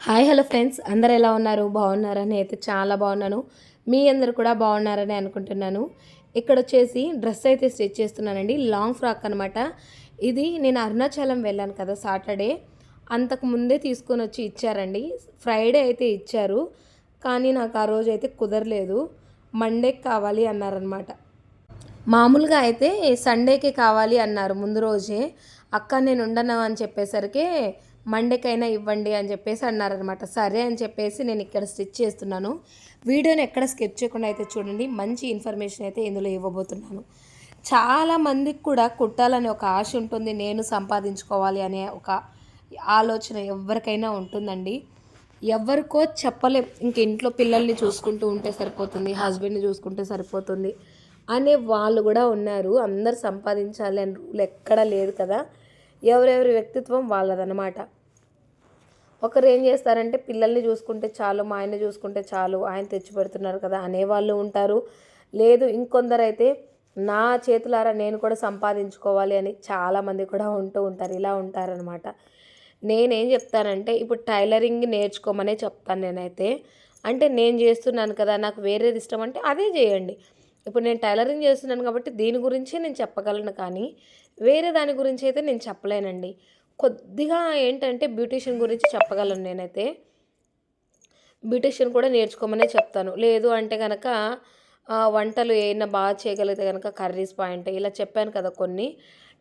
Hi hello friends. అందరు ఎలా ఉన్నారు? బాగున్నారని అయితే చాలా బాగున్నాను. మీ అందరు కూడా బాగున్నారని అనుకుంటున్నాను. ఇక్కడ వచ్చేసి డ్రెస్ అయితే స్టిచ్ చేస్తున్నానండి. లాంగ్ ఫ్రాక్ అనమాట ఇది నేను అరుణాచలం వెళ్ళాను కదా సాటర్డే. అంతకు ముందే తీసుకొని వచ్చి ఇచ్చారండి. ఫ్రైడే అయితే ఇచ్చారు. కానీ నాకు ఆ రోజు అయితే కుదరలేదు. మండేకి కావాలి అన్నారనమాట మామూలుగా అయితే సండేకి కావాలి అన్నారు ముందు రోజే. అక్క నేను ఉండను అని చెప్పేసరికి మండేకైనా ఇవ్వండి అని చెప్పేసి అన్నారనమాట సరే అని చెప్పేసి నేను ఇక్కడ స్టిచ్ చేస్తున్నాను. వీడియోని ఎక్కడ స్కిప్ చేయకుండా అయితే చూడండి. మంచి ఇన్ఫర్మేషన్ అయితే ఇందులో ఇవ్వబోతున్నాను. చాలా మందికి కూడా కుట్టాలని ఒక ఆశ ఉంటుంది. నేను సంపాదించుకోవాలి అనే ఒక ఆలోచన ఎవరికైనా ఉంటుందండి. ఎవరికో చెప్పలేం. ఇంక ఇంట్లో పిల్లల్ని చూసుకుంటూ ఉంటే సరిపోతుంది. హస్బెండ్ని చూసుకుంటే సరిపోతుంది అనే వాళ్ళు కూడా ఉన్నారు. అందరు సంపాదించాలి అని రూల్ ఎక్కడా లేదు కదా. ఎవరెవరి వ్యక్తిత్వం వాళ్ళదనమాట ఒకరు ఏం చేస్తారంటే పిల్లల్ని చూసుకుంటే చాలు మా ఆయన చూసుకుంటే చాలు ఆయన తెచ్చి పెడుతున్నారు కదా అనేవాళ్ళు ఉంటారు. లేదు ఇంకొందరైతే నా చేతులారా నేను కూడా సంపాదించుకోవాలి అని చాలామంది కూడా ఉంటూ ఉంటారు ఇలా ఉంటారనమాట నేనేం చెప్తానంటే ఇప్పుడు టైలరింగ్ నేర్చుకోమనే చెప్తాను నేనైతే. అంటే నేను చేస్తున్నాను కదా నాకు వేరేది ఇష్టం అంటే అదే చేయండి. ఇప్పుడు నేను టైలరింగ్ చేస్తున్నాను కాబట్టి దీని గురించే నేను చెప్పగలను కానీ వేరే దాని గురించి అయితే నేను చెప్పలేనండి. కొద్దిగా ఏంటంటే బ్యూటీషియన్ గురించి చెప్పగలను నేనైతే. బ్యూటీషియన్ కూడా నేర్చుకోమనే చెప్తాను. లేదు అంటే కనుక వంటలు ఏమైనా బాగా చేయగలిగితే కనుక కర్రీస్ పాయింట్ ఇలా చెప్పాను కదా కొన్ని.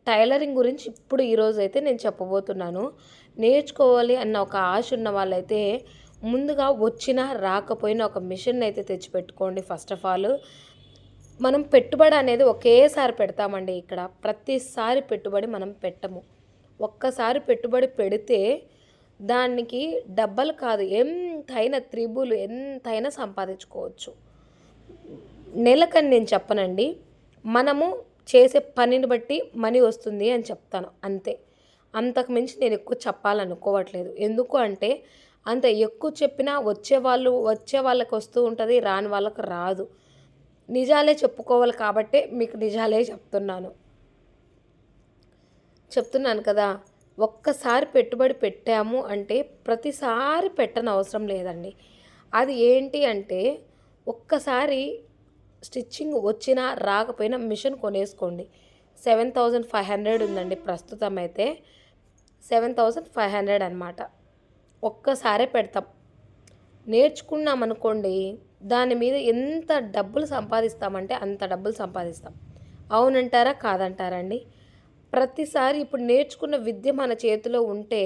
టైలరింగ్ గురించి ఇప్పుడు ఈరోజు అయితే నేను చెప్పబోతున్నాను. నేర్చుకోవాలి అన్న ఒక ఆశ ఉన్న వాళ్ళైతే ముందుగా వచ్చినా రాకపోయినా ఒక మిషన్ అయితే తెచ్చిపెట్టుకోండి ఫస్ట్ ఆఫ్ ఆల్. మనం పెట్టుబడి అనేది ఒకేసారి పెడతామండి ఇక్కడ. ప్రతిసారి పెట్టుబడి మనం పెట్టము. ఒక్కసారి పెట్టుబడి పెడితే దానికి డబ్బలు కాదు ఎంతైనా త్రిబుల్ ఎంతైనా సంపాదించుకోవచ్చు. నెలకని నేను చెప్పనండి మనము చేసే పనిని బట్టి మనీ వస్తుంది అని చెప్తాను అంతే. అంతకు మించి నేను ఎక్కువ చెప్పాలనుకోవట్లేదు. ఎందుకు అంటే అంత ఎక్కువ చెప్పినా వచ్చే వాళ్ళు వచ్చే వాళ్ళకి వస్తూ ఉంటుంది రాని వాళ్ళకు రాదు. నిజాలే చెప్పుకోవాలి కాబట్టే మీకు నిజాలే చెప్తున్నాను. చెప్తున్నాను కదా ఒక్కసారి పెట్టుబడి పెట్టాము అంటే ప్రతిసారి పెట్టని అవసరం లేదండి. అది ఏంటి అంటే ఒక్కసారి స్టిచ్చింగ్ వచ్చినా రాకపోయినా మిషన్ కొనేసుకోండి. సెవెన్ థౌజండ్ ఫైవ్ హండ్రెడ్ ఉందండి ప్రస్తుతం అయితే. సెవెన్ థౌజండ్ ఫైవ్ హండ్రెడ్ అనమాట ఒక్కసారే పెడతాం. నేర్చుకున్నాం అనుకోండి దాని మీద ఎంత డబ్బులు సంపాదిస్తామంటే అంత డబ్బులు సంపాదిస్తాం. అవునంటారా కాదంటారండి ప్రతిసారి ఇప్పుడు నేర్చుకున్న విద్య మన చేతిలో ఉంటే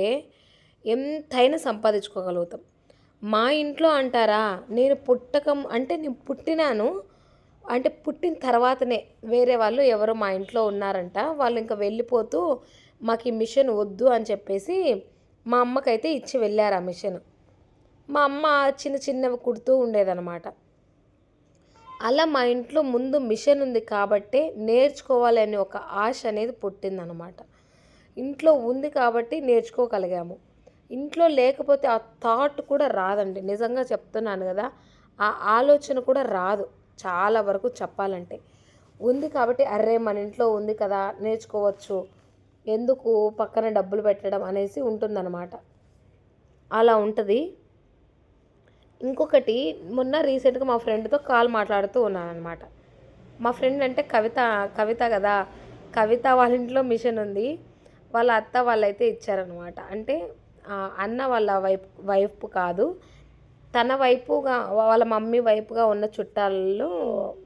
ఎంతైనా సంపాదించుకోగలుగుతాం. మా ఇంట్లో అంటారా నేను పుట్టకం అంటే నేను పుట్టినాను అంటే పుట్టిన తర్వాతనే వేరే వాళ్ళు ఎవరో మా ఇంట్లో ఉన్నారంట వాళ్ళు ఇంకా వెళ్ళిపోతూ మాకు ఈ మిషన్ వద్దు అని చెప్పేసి మా అమ్మకైతే ఇచ్చి వెళ్ళారు ఆ మిషన్. మా అమ్మ చిన్న చిన్నవి కుడుతూ ఉండేదన్నమాట. అలా మా ఇంట్లో ముందు మిషన్ ఉంది కాబట్టే నేర్చుకోవాలని ఒక ఆశ అనేది పుట్టిందనమాట. ఇంట్లో ఉంది కాబట్టి నేర్చుకోగలిగాము. ఇంట్లో లేకపోతే ఆ థాట్ కూడా రాదండి. నిజంగా చెప్తున్నాను కదా ఆ ఆలోచన కూడా రాదు చాలా వరకు చెప్పాలంటే. ఉంది కాబట్టి అర్రే మన ఇంట్లో ఉంది కదా నేర్చుకోవచ్చు. ఎందుకు పక్కన డబ్బులు పెట్టడం అనేసి ఉంటుందన్నమాట అలా ఉంటుంది. ఇంకొకటి మొన్న రీసెంట్గా మా ఫ్రెండ్తో కాల్ మాట్లాడుతూ ఉన్నాను అనమాట మా ఫ్రెండ్ అంటే కవిత కవిత కదా కవిత వాళ్ళ ఇంట్లో మిషన్ ఉంది. వాళ్ళ అత్త వాళ్ళైతే ఇచ్చారనమాట అంటే అన్న వాళ్ళ వైపు వైపు కాదు. తన వైపుగా వాళ్ళ మమ్మీ వైపుగా ఉన్న చుట్టాలలో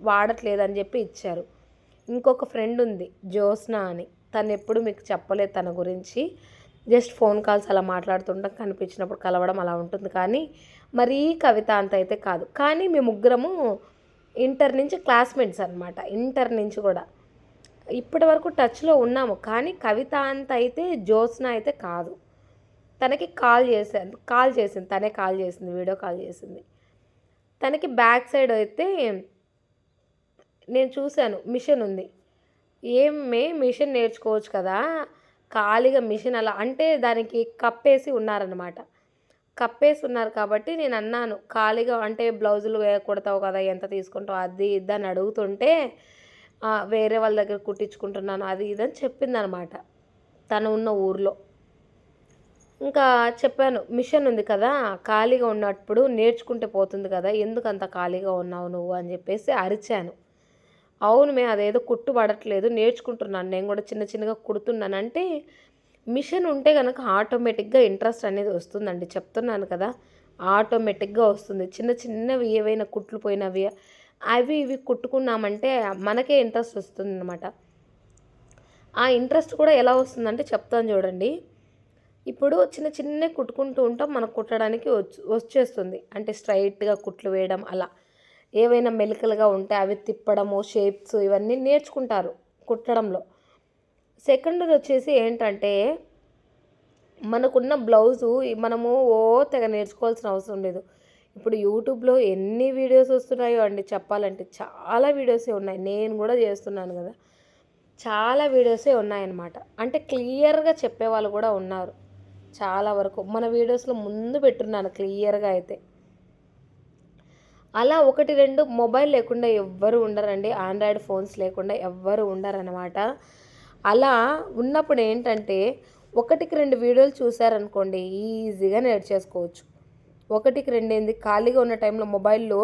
వాడట్లేదని చెప్పి ఇచ్చారు. ఇంకొక ఫ్రెండ్ ఉంది జ్యోత్స్న అని. తను ఎప్పుడు మీకు చెప్పలేదు తన గురించి. జస్ట్ ఫోన్ కాల్స్ అలా మాట్లాడుతుంటాం కనిపించినప్పుడు కలవడం అలా ఉంటుంది. కానీ మరీ కవిత అంత అయితే కాదు. కానీ మేము ముగ్గురము ఇంటర్ నుంచి క్లాస్మేట్స్ అనమాట ఇంటర్ నుంచి కూడా. ఇప్పటి వరకు టచ్లో ఉన్నాము. కానీ కవిత అంత అయితే జ్యోత్స్న అయితే కాదు. తనకి కాల్ చేశాను. కాల్ చేసింది. తనే కాల్ చేసింది. వీడియో కాల్ చేసింది. తనకి బ్యాక్ సైడ్ అయితే నేను చూశాను. మిషన్ ఉంది. ఏమే మిషన్ నేర్చుకోవచ్చు కదా. ఖాళీగా మిషన్ అలా అంటే దానికి కప్పేసి ఉన్నారనమాట కప్పేసి ఉన్నారు కాబట్టి నేను అన్నాను ఖాళీగా అంటే బ్లౌజులు కుడతావు కదా ఎంత తీసుకుంటావు అది ఇది అని అడుగుతుంటే వేరే వాళ్ళ దగ్గర కుట్టించుకుంటున్నాను అది ఇది అని తను ఉన్న ఊర్లో. ఇంకా చెప్పాను మిషన్ ఉంది కదా ఖాళీగా ఉన్నప్పుడు నేర్చుకుంటే పోతుంది కదా ఎందుకు అంత ఖాళీగా ఉన్నావు నువ్వు అని చెప్పేసి అరిచాను. అవును మే అదేదో కుట్టు పడట్లేదు నేర్చుకుంటున్నాను. నేను కూడా చిన్న చిన్నగా కుడుతున్నాను. అంటే మిషన్ ఉంటే కనుక ఆటోమేటిక్గా ఇంట్రెస్ట్ అనేది వస్తుందండి. చెప్తున్నాను కదా ఆటోమేటిక్గా వస్తుంది. చిన్న చిన్నవి ఏవైనా కుట్లు పోయినవి అవి ఇవి కుట్టుకున్నామంటే మనకే ఇంట్రెస్ట్ వస్తుంది అనమాట ఆ ఇంట్రెస్ట్ కూడా ఎలా వస్తుందంటే చెప్తాను చూడండి. ఇప్పుడు చిన్న చిన్న కుట్టుకుంటూ ఉంటాం మనకు కుట్టడానికి వచ్చేస్తుంది. అంటే స్ట్రైట్గా కుట్లు వేయడం అలా. ఏవైనా మెలికలుగా ఉంటే అవి తిప్పడము షేప్స్ ఇవన్నీ నేర్చుకుంటారు కుట్టడంలో. సెకండ్ వచ్చేసి ఏంటంటే మనకున్న బ్లౌజు మనము ఓ తెగ నేర్చుకోవాల్సిన అవసరం లేదు. ఇప్పుడు యూట్యూబ్లో ఎన్ని వీడియోస్ వస్తున్నాయో అండి చెప్పాలంటే చాలా వీడియోసే ఉన్నాయి. నేను కూడా చేస్తున్నాను కదా. చాలా వీడియోసే ఉన్నాయన్నమాట. అంటే క్లియర్గా చెప్పేవాళ్ళు కూడా ఉన్నారు. చాలా వరకు మన వీడియోస్లో ముందు పెట్టున్నాను క్లియర్గా అయితే. అలా ఒకటి రెండు మొబైల్ లేకుండా ఎవ్వరు ఉండరండి. ఆండ్రాయిడ్ ఫోన్స్ లేకుండా ఎవ్వరు ఉండరనమాట అలా ఉన్నప్పుడు ఏంటంటే ఒకటికి రెండు వీడియోలు చూసారనుకోండి ఈజీగా నేర్చేసుకోవచ్చు. ఒకటికి రెండు ఏంది ఖాళీగా ఉన్న టైంలో మొబైల్లో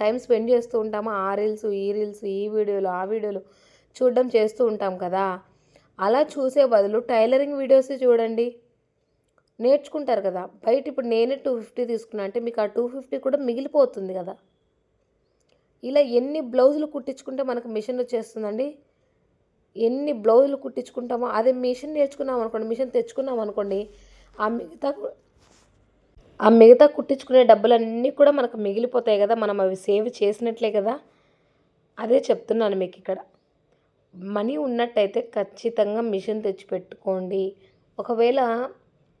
టైం స్పెండ్ చేస్తూ ఉంటాము. ఆ రీల్స్ ఈ రీల్స్ ఈ వీడియోలు ఆ వీడియోలు చూడడం చేస్తూ ఉంటాం కదా. అలా చూసే బదులు టైలరింగ్ వీడియోస్ చూడండి. నేర్చుకుంటారు కదా. బయట ఇప్పుడు నేనే టూ ఫిఫ్టీ తీసుకున్నా అంటే మీకు ఆ టూ ఫిఫ్టీ కూడా మిగిలిపోతుంది కదా. ఇలా ఎన్ని బ్లౌజులు కుట్టించుకుంటే మనకు మిషన్ వచ్చేస్తుందండి? ఎన్ని బ్లౌజులు కుట్టించుకుంటామో అదే మిషన్ నేర్చుకున్నాం అనుకోండి మిషన్ తెచ్చుకున్నాం అనుకోండి ఆ మిగతా ఆ మిగతా కుట్టించుకునే డబ్బులన్నీ కూడా మనకు మిగిలిపోతాయి కదా. మనం అవి సేవ్ చేసినట్లే కదా. అదే చెప్తున్నాను మీకు ఇక్కడ. మనీ ఉన్నట్టయితే ఖచ్చితంగా మిషన్ తెచ్చి పెట్టుకోండి ఒకవేళ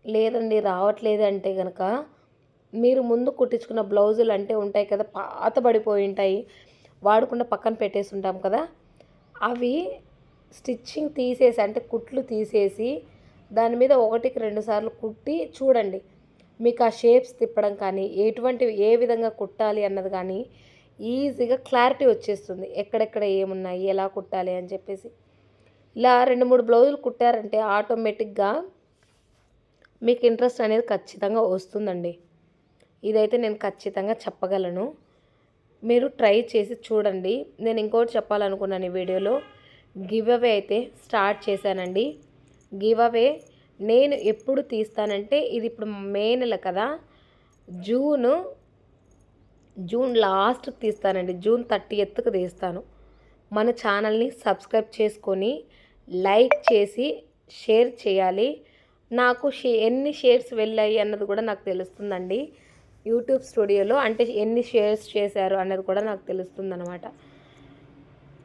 లేదండి రావట్లేదు అంటే కనుక మీరు ముందు కుట్టించుకున్న బ్లౌజులు అంటే ఉంటాయి కదా పాత పడిపోయి ఉంటాయి. వాడకుండా పక్కన పెట్టేసి ఉంటాం కదా. అవి స్టిచ్చింగ్ తీసేసి అంటే కుట్లు తీసేసి దాని మీద ఒకటికి రెండు సార్లు కుట్టి చూడండి. మీకు ఆ షేప్స్ తిప్పడం కానీ ఎటువంటివి ఏ విధంగా కుట్టాలి అన్నది కానీ ఈజీగా క్లారిటీ వచ్చేస్తుంది. ఎక్కడెక్కడ ఏమున్నాయి ఎలా కుట్టాలి అని చెప్పేసి. ఇలా రెండు మూడు బ్లౌజులు కుట్టారంటే ఆటోమేటిక్గా మీకు ఇంట్రెస్ట్ అనేది ఖచ్చితంగా వస్తుందండి. ఇదైతే నేను ఖచ్చితంగా చెప్పగలను. మీరు ట్రై చేసి చూడండి. నేను ఇంకోటి చెప్పాలనుకున్నాను ఈ వీడియోలో. గివ్ అవే అయితే స్టార్ట్ చేశానండి. గివ్ అవే నేను ఎప్పుడు తీస్తానంటే ఇది ఇప్పుడు మే నెల కదా. జూన్ జూన్ లాస్ట్ తీస్తానండి. జూన్ థర్టీ ఎత్తుకు తీస్తాను. మన ఛానల్ని సబ్స్క్రైబ్ చేసుకొని లైక్ చేసి షేర్ చేయాలి. నాకు షే ఎన్ని షేర్స్ వెళ్ళాయి అన్నది కూడా నాకు తెలుస్తుందండి. యూట్యూబ్ స్టూడియోలో అంటే ఎన్ని షేర్స్ చేశారు అన్నది కూడా నాకు తెలుస్తుంది అనమాట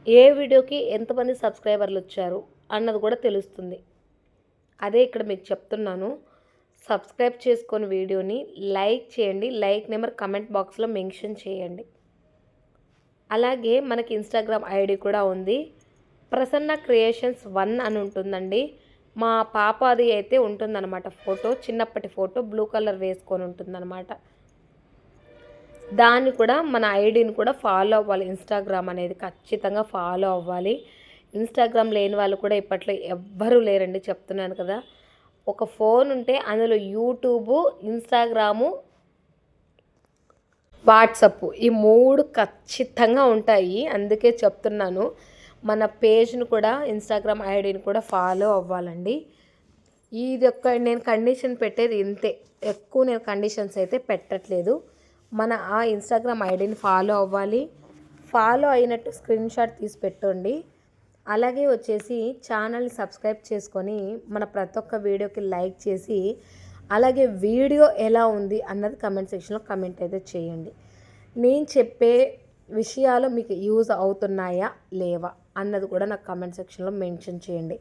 ఏ వీడియోకి ఎంతమంది సబ్స్క్రైబర్లు వచ్చారు అన్నది కూడా తెలుస్తుంది. అదే ఇక్కడ మీకు చెప్తున్నాను. సబ్స్క్రైబ్ చేసుకొని వీడియోని లైక్ చేయండి. లైక్ నెంబర్ కమెంట్ బాక్స్లో మెన్షన్ చేయండి. అలాగే మనకి ఇన్స్టాగ్రామ్ ఐడి కూడా ఉంది. ప్రసన్న క్రియేషన్స్ వన్ అని ఉంటుందండి. మా పాప అది అయితే ఉంటుందన్నమాట ఫోటో చిన్నప్పటి ఫోటో బ్లూ కలర్ వేసుకొని ఉంటుందన్నమాట. దాన్ని కూడా మన ఐడిని కూడా ఫాలో అవ్వాలి ఇన్స్టాగ్రామ్ అనేది ఖచ్చితంగా ఫాలో అవ్వాలి. ఇన్స్టాగ్రామ్ లేని వాళ్ళు కూడా ఇప్పట్లో ఎవ్వరూ లేరండి చెప్తున్నాను కదా. ఒక ఫోన్ ఉంటే అందులో యూట్యూబు ఇన్స్టాగ్రాము వాట్సప్ ఈ మూడు ఖచ్చితంగా ఉంటాయి. అందుకే చెప్తున్నాను. మన పేజ్ను కూడా ఇన్స్టాగ్రామ్ ఐడిని కూడా ఫాలో అవ్వాలండి. ఇది ఒక్క నేను కండిషన్ పెట్టేది ఇంతే. ఎక్కువ నేను కండిషన్స్ అయితే పెట్టట్లేదు. మన ఆ ఇన్స్టాగ్రామ్ ఐడిని ఫాలో అవ్వాలి. ఫాలో అయినట్టు స్క్రీన్ షాట్ తీసి పెట్టండి. అలాగే వచ్చేసి ఛానల్ని సబ్స్క్రైబ్ చేసుకొని మన ప్రతి ఒక్క వీడియోకి లైక్ చేసి అలాగే వీడియో ఎలా ఉంది అన్నది కమెంట్ సెక్షన్లో కమెంట్ అయితే చేయండి. నేను చెప్పే విషయాలు మీకు యూజ్ అవుతున్నాయా లేవా అన్నది కూడా నాకు కమెంట్ సెక్షన్లో మెన్షన్ చేయండి.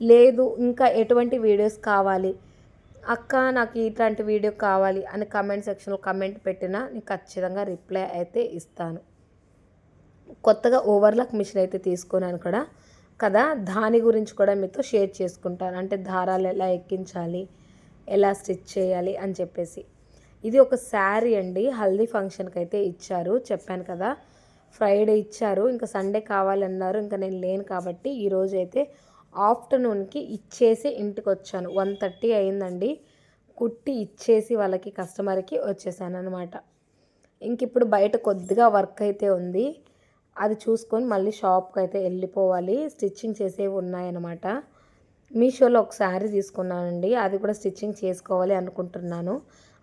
లేదు ఇంకా ఎటువంటి వీడియోస్ కావాలి? అక్క నాకు ఇట్లాంటి వీడియో కావాలి అని కమెంట్ సెక్షన్లో కమెంట్ పెట్టినా నేను ఖచ్చితంగా రిప్లై అయితే ఇస్తాను. కొత్తగా ఓవర్లాక్ మిషన్ అయితే తీసుకున్నాను కూడా కదా దాని గురించి కూడా మీతో షేర్ చేసుకుంటాను. అంటే దారాలు ఎలా ఎక్కించాలి ఎలా స్టిచ్ చేయాలి అని చెప్పేసి. ఇది ఒక శారీ అండి. హల్దీ ఫంక్షన్కి అయితే ఇచ్చారు. చెప్పాను కదా ఫ్రైడే ఇచ్చారు. ఇంకా సండే కావాలన్నారు. ఇంకా నేను లేను కాబట్టి ఈరోజు అయితే ఆఫ్టర్నూన్కి ఇచ్చేసి ఇంటికి వచ్చాను వన్ థర్టీ అయిందండి. కుట్టి ఇచ్చేసి వాళ్ళకి కస్టమర్కి వచ్చేసాను అనమాట ఇంక ఇప్పుడు బయట కొద్దిగా వర్క్ అయితే ఉంది. అది చూసుకొని మళ్ళీ షాప్కి అయితే వెళ్ళిపోవాలి. స్టిచ్చింగ్ చేసేవి ఉన్నాయన్నమాట. మీషోలో ఒక శారీ తీసుకున్నానండి. అది కూడా స్టిచ్చింగ్ చేసుకోవాలి అనుకుంటున్నాను.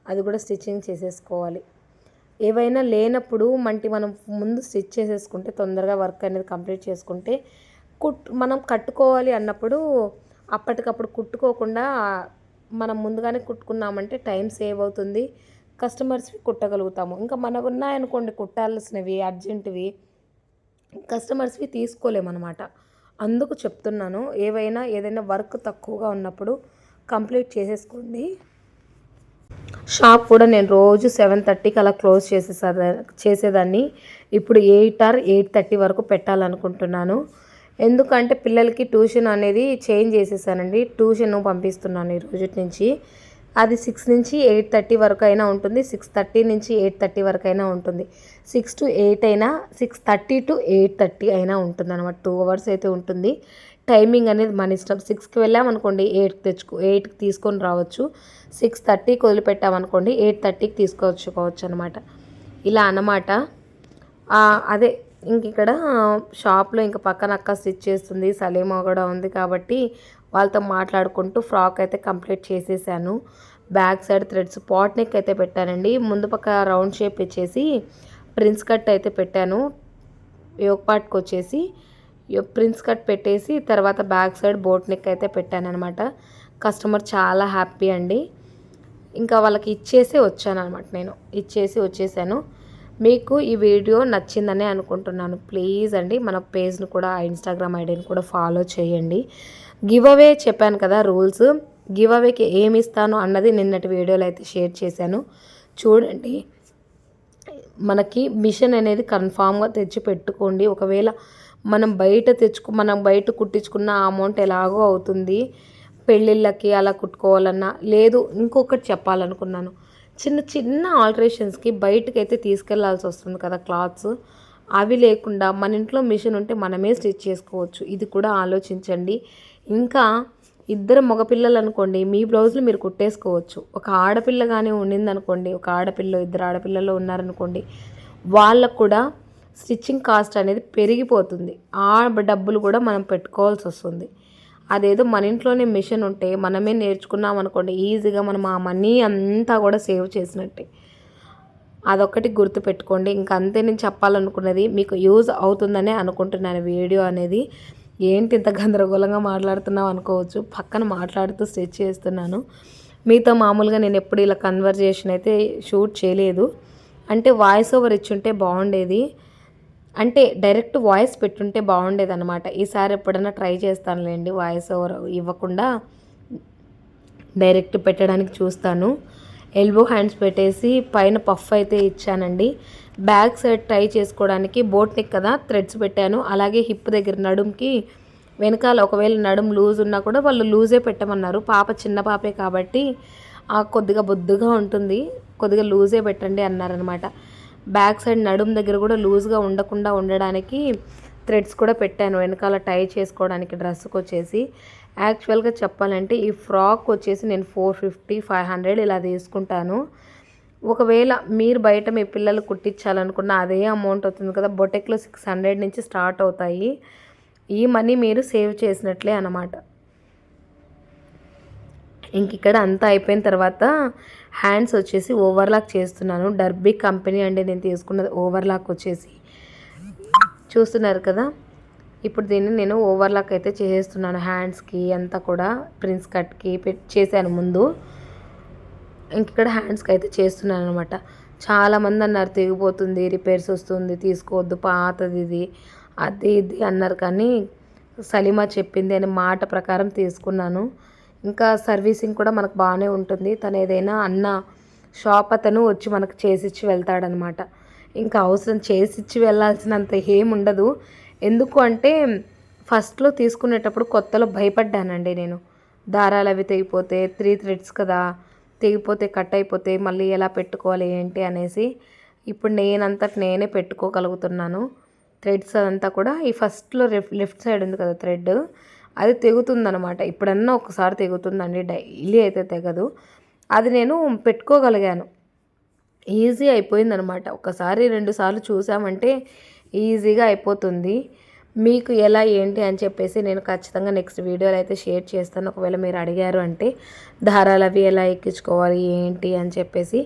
అది కూడా స్టిచ్చింగ్ చేసేసుకోవాలి. ఏవైనా లేనప్పుడు మంటి మనం ముందు స్టిచ్ చేసేసుకుంటే తొందరగా వర్క్ అనేది కంప్లీట్ చేసుకుంటే కుట్ మనం కట్టుకోవాలి అన్నప్పుడు అప్పటికప్పుడు కుట్టుకోకుండా మనం ముందుగానే కుట్టుకున్నామంటే టైం సేవ్ అవుతుంది. కస్టమర్స్వి కుట్టగలుగుతాము. ఇంకా మనకు ఉన్నాయనుకోండి కుట్టాల్సినవి అర్జెంటువి కస్టమర్స్వి తీసుకోలేమన్నమాట. అందుకు చెప్తున్నాను ఏవైనా ఏదైనా వర్క్ తక్కువగా ఉన్నప్పుడు కంప్లీట్ చేసేసుకోండి. షాప్ కూడా నేను రోజు సెవెన్ థర్టీకి అలా క్లోజ్ చేసేసా చేసేదాన్ని. ఇప్పుడు ఎయిట్ ఆర్ ఎయిట్ థర్టీ వరకు పెట్టాలనుకుంటున్నాను. ఎందుకంటే పిల్లలకి ట్యూషన్ అనేది చేంజ్ చేసేసానండి. ట్యూషన్ పంపిస్తున్నాను ఈ రోజు నుంచి. అది సిక్స్ నుంచి ఎయిట్ థర్టీ వరకు అయినా ఉంటుంది. సిక్స్ థర్టీ నుంచి ఎయిట్ థర్టీ వరకు అయినా ఉంటుంది. సిక్స్ టు ఎయిట్ అయినా six thirty to eight thirty అయినా ఉంటుంది అనమాట టూ అవర్స్ అయితే ఉంటుంది. టైమింగ్ అనేది మన ఇష్టం. సిక్స్కి వెళ్ళామనుకోండి ఎయిట్కి తెచ్చుకో ఎయిట్కి తీసుకొని రావచ్చు. సిక్స్ థర్టీకి వదిలిపెట్టామనుకోండి ఎయిట్ థర్టీకి తీసుకొచ్చుకోవచ్చు అనమాట ఇలా అన్నమాట. అదే ఇంక ఇక్కడ షాప్లో ఇంకా పక్కన అక్క స్టిచ్ చేస్తుంది సలీమా కూడా ఉంది కాబట్టి వాళ్ళతో మాట్లాడుకుంటూ ఫ్రాక్ అయితే కంప్లీట్ చేసేసాను. Back side threads pot neck అయితే పెట్టానండి. ముందు పక్క రౌండ్ షేప్ ఇచ్చేసి ప్రిన్స్ కట్ అయితే పెట్టాను. యోగపాట్కి వచ్చేసి ప్రిన్స్ కట్ పెట్టేసి తర్వాత బ్యాక్ సైడ్ బోట్ నెక్ అయితే పెట్టాను అనమాట కస్టమర్ చాలా హ్యాపీ అండి. ఇంకా వాళ్ళకి ఇచ్చేసి వచ్చాను అనమాట నేను. ఇచ్చేసి వచ్చేసాను. మీకు ఈ వీడియో నచ్చిందని అనుకుంటున్నాను. ప్లీజ్ అండి మన పేజ్ని కూడా ఇన్స్టాగ్రామ్ ఐడిని కూడా ఫాలో చేయండి. గివ్ అవే చెప్పాను కదా రూల్స్. గివ్ అవేకి ఏమి ఇస్తాను అన్నది నిన్నటి వీడియోలో అయితే షేర్ చేశాను. చూడండి మనకి మిషన్ అనేది కన్ఫామ్గా తెచ్చి పెట్టుకోండి. ఒకవేళ మనం బయట తెచ్చుకు మనం బయట కుట్టించుకున్న అమౌంట్ ఎలాగో అవుతుంది. పెళ్ళిళ్ళకి అలా కుట్టుకోవాలన్నా లేదు ఇంకొకటి చెప్పాలనుకున్నాను. చిన్న చిన్న ఆల్టరేషన్స్కి బయటకు అయితే తీసుకెళ్ళాల్సి వస్తుంది కదా క్లాత్స్ అవి లేకుండా మన ఇంట్లో మిషన్ ఉంటే మనమే స్టిచ్ చేసుకోవచ్చు. ఇది కూడా ఆలోచించండి. ఇంకా ఇద్దరు మగపిల్లలు అనుకోండి మీ బ్లౌజులు మీరు కుట్టేసుకోవచ్చు. ఒక ఆడపిల్ల కానీ ఉండిందనుకోండి ఒక ఆడపిల్ల ఇద్దరు ఆడపిల్లలు ఉన్నారనుకోండి వాళ్ళకు కూడా స్టిచ్చింగ్ కాస్ట్ అనేది పెరిగిపోతుంది. ఆ డబ్బులు కూడా మనం పెట్టుకోవాల్సి వస్తుంది. అదేదో మన ఇంట్లోనే మిషన్ ఉంటే మనమే నేర్చుకున్నాం అనుకోండి ఈజీగా మనం ఆ మనీ అంతా కూడా సేవ్ చేసినట్టే. అదొక్కటి గుర్తుపెట్టుకోండి ఇంకా అంతే నేను చెప్పాలనుకున్నది మీకు యూజ్ అవుతుందనే అనుకుంటున్నాను. వీడియో అనేది ఏంటి ఇంత గందరగోళంగా మాట్లాడుతున్నావు అనుకోవచ్చు. పక్కన మాట్లాడుతూ స్టిచ్ చేస్తున్నాను. మీతో మామూలుగా నేను ఎప్పుడు ఇలా కన్వర్జేషన్ అయితే షూట్ చేయలేదు. అంటే వాయిస్ ఓవర్ ఇచ్చుంటే బాగుండేది. అంటే డైరెక్ట్ వాయిస్ పెట్టుంటే బాగుండేది అనమాట ఈసారి ఎప్పుడైనా ట్రై చేస్తానులేండి వాయిస్ ఓవర్ ఇవ్వకుండా డైరెక్ట్ పెట్టడానికి చూస్తాను. ఎల్బో హ్యాండ్స్ పెట్టేసి పైన పఫ్ అయితే ఇచ్చానండి. బ్యాక్ సైడ్ ట్రై చేసుకోవడానికి బోట్ నెక్ కదా థ్రెడ్స్ పెట్టాను. అలాగే హిప్ దగ్గర నడుంకి వెనకాల ఒకవేళ నడుం లూజ్ ఉన్నా కూడా వాళ్ళు లూజే పెట్టమన్నారు. పాప చిన్న పాపే కాబట్టి కొద్దిగా బొద్దుగా ఉంటుంది. కొద్దిగా లూజే పెట్టండి అన్నారనమాట బ్యాక్ సైడ్ నడుం దగ్గర కూడా లూజ్గా ఉండకుండా ఉండడానికి థ్రెడ్స్ కూడా పెట్టాను. వెనకాల టై చేసుకోవడానికి డ్రెస్కి వచ్చేసి. యాక్చువల్గా చెప్పాలంటే ఈ ఫ్రాక్ వచ్చేసి నేను ఫోర్ ఫిఫ్టీ ఫైవ్ హండ్రెడ్ ఇలా తీసుకుంటాను. ఒకవేళ మీరు బయట మీ పిల్లలు కుట్టించాలనుకున్న అదే అమౌంట్ అవుతుంది కదా బొటెక్లో సిక్స్ హండ్రెడ్ నుంచి స్టార్ట్ అవుతాయి. ఈ మనీ మీరు సేవ్ చేసినట్లే అనమాట ఇంక ఇక్కడ అంతా అయిపోయిన తర్వాత హ్యాండ్స్ వచ్చేసి ఓవర్లాక్ చేస్తున్నాను. డర్బీ కంపెనీ అండి నేను తీసుకున్నది ఓవర్లాక్ వచ్చేసి. చూస్తున్నారు కదా? ఇప్పుడు దీన్ని నేను ఓవర్లాక్ అయితే చేసేస్తున్నాను హ్యాండ్స్కి అంతా కూడా ప్రిన్స్ కట్కి చేశాను ముందు. ఇంక ఇక్కడ హ్యాండ్స్కి అయితే చేస్తున్నాను అనమాట చాలామంది అన్నారు తెగిపోతుంది రిపేర్స్ వస్తుంది తీసుకోవద్దు పాతది ఇది అది ఇది అన్నారు కానీ సలీమా చెప్పింది అని మాట ప్రకారం తీసుకున్నాను. ఇంకా సర్వీసింగ్ కూడా మనకు బాగానే ఉంటుంది. తను ఏదైనా అన్న షాప్ అతను వచ్చి మనకు చేసిచ్చి వెళ్తాడనమాట. ఇంకా అవసరం చేసిచ్చి వెళ్ళాల్సినంత ఏముండదు ఎందుకు అంటే ఫస్ట్లో తీసుకునేటప్పుడు కొత్తలో భయపడ్డానండి నేను. దారాలు అవి తెగిపోతే త్రీ థ్రెడ్స్ కదా తెగిపోతే కట్ అయిపోతే మళ్ళీ ఎలా పెట్టుకోవాలి ఏంటి అనేసి ఇప్పుడు నేనంతట నేనే పెట్టుకోగలుగుతున్నాను. థ్రెడ్స్ అదంతా కూడా ఈ ఫస్ట్లో లెఫ్ట్ సైడ్ ఉంది కదా థ్రెడ్ అది తెగుతుందనమాట ఇప్పుడన్నా ఒకసారి తెగుతుందండి. డైలీ అయితే తెగదు. అది నేను పెట్టుకోగలిగాను. ఈజీ అయిపోయిందనమాట ఒకసారి రెండు సార్లు చూసామంటే ఈజీగా అయిపోతుంది. మీకు ఎలా ఏంటి అని చెప్పేసి నేను ఖచ్చితంగా నెక్స్ట్ వీడియోలో అయితే షేర్ చేస్తాను. ఒకవేళ మీరు అడిగారు అంటే దారాలు అవి ఎలా ఎక్కించుకోవాలి ఏంటి అని చెప్పేసి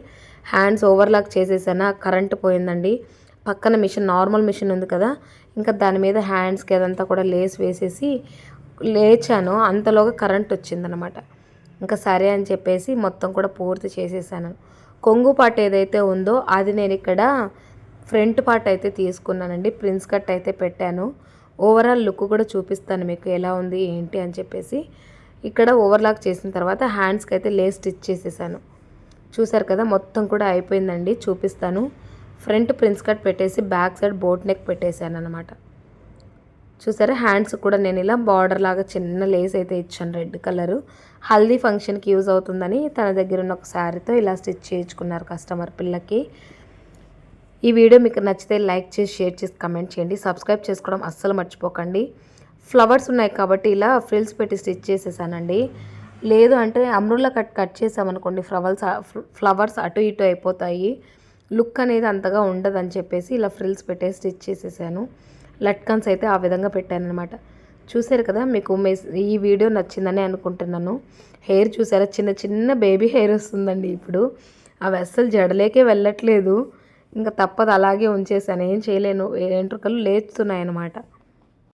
హ్యాండ్స్ ఓవర్లాక్ చేసేసాను కరెంట్ పోయిందండి. పక్కన మిషన్ నార్మల్ మిషన్ ఉంది కదా. ఇంకా దాని మీద హ్యాండ్స్కి అదంతా కూడా లేస్ వేసేసి లేచాను. అంతలోగా కరెంట్ వచ్చిందనమాట ఇంకా సరే అని చెప్పేసి మొత్తం కూడా పూర్తి చేసేసాను. కొంగు పాట ఏదైతే ఉందో అది నేను ఇక్కడ ఫ్రంట్ పార్ట్ అయితే తీసుకున్నానండి. ప్రిన్స్ కట్ అయితే పెట్టాను. ఓవరాల్ లుక్ కూడా చూపిస్తాను మీకు ఎలా ఉంది ఏంటి అని చెప్పేసి. ఇక్కడ ఓవర్లాక్ చేసిన తర్వాత హ్యాండ్స్కి అయితే లేస్ స్టిచ్ చేసేసాను. చూసారు కదా మొత్తం కూడా అయిపోయిందండి. చూపిస్తాను. ఫ్రంట్ ప్రిన్స్ కట్ పెట్టేసి బ్యాక్ సైడ్ బోట్ నెక్ పెట్టేశాను అనమాట చూసారా? హ్యాండ్స్ కూడా నేను ఇలా బార్డర్ లాగా చిన్న లేస్ అయితే ఇచ్చాను రెడ్ కలరు. హల్దీ ఫంక్షన్కి యూజ్ అవుతుందని తన దగ్గర ఉన్న ఒక శారీతో ఇలా స్టిచ్ చేయించుకున్నారు కస్టమర్ పిల్లకి. ఈ వీడియో మీకు నచ్చితే లైక్ చేసి షేర్ చేసి కమెంట్ చేయండి. సబ్స్క్రైబ్ చేసుకోవడం అస్సలు మర్చిపోకండి. ఫ్లవర్స్ ఉన్నాయి కాబట్టి ఇలా ఫ్రిల్స్ పెట్టి స్టిచ్ చేసేసానండి. లేదు అంటే అమ్రుల్లా కట్ కట్ చేసామనుకోండి ఫ్లవర్స్ ఫ్లవర్స్ అటు ఇటు అయిపోతాయి. లుక్ అనేది అంతగా ఉండదని చెప్పేసి ఇలా ఫ్రిల్స్ పెట్టేసి స్టిచ్ చేసేసాను. లట్కన్స్ అయితే ఆ విధంగా పెట్టాను అనమాట చూసారు కదా మీకు ఈ వీడియో నచ్చిందని అనుకుంటున్నాను. హెయిర్ చూసారా? చిన్న చిన్న బేబీ హెయిర్ వస్తుందండి ఇప్పుడు. అవి అస్సలు జడలేకే వెళ్ళట్లేదు. ఇంకా తప్పదు అలాగే ఉంచేసాను ఏం చేయలేను. వెంట్రుకలు లేస్తున్నాయి అనమాట